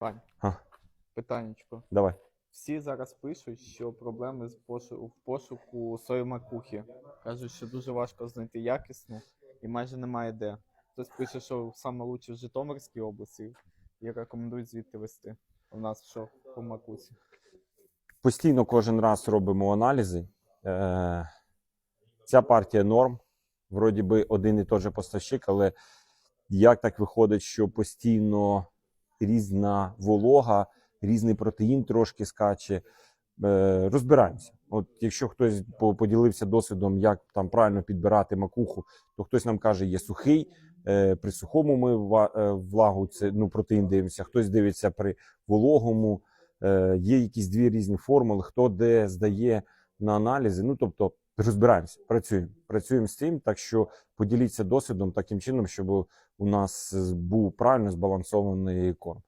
Пань, Га. питаннячко. Давай. Всі зараз пишуть, що проблеми з пошу... в пошуку сої макухи. Кажуть, що дуже важко знайти якісну і майже немає де. Хтось пише, що саме лучше в Житомирській області і рекомендують звідти вести. У нас що по макусі. Постійно кожен раз робимо аналізи. Е, ця партія норм. Вроді би один і той же поставщик, але як так виходить, що постійно різна волога, різний протеїн трошки скаче. Е, розбираємося. От якщо хтось по- поділився досвідом, як там правильно підбирати макуху, то хтось нам каже, є сухий. Е, при сухому ми е, влагу це ну протеїн дивимося, хтось дивиться при вологому. Є якісь дві різні формули, хто де здає на аналізи. Ну тобто розбираємося, працюємо. Працюємо з цим, так що поділіться досвідом таким чином, щоб у нас був правильно збалансований корм.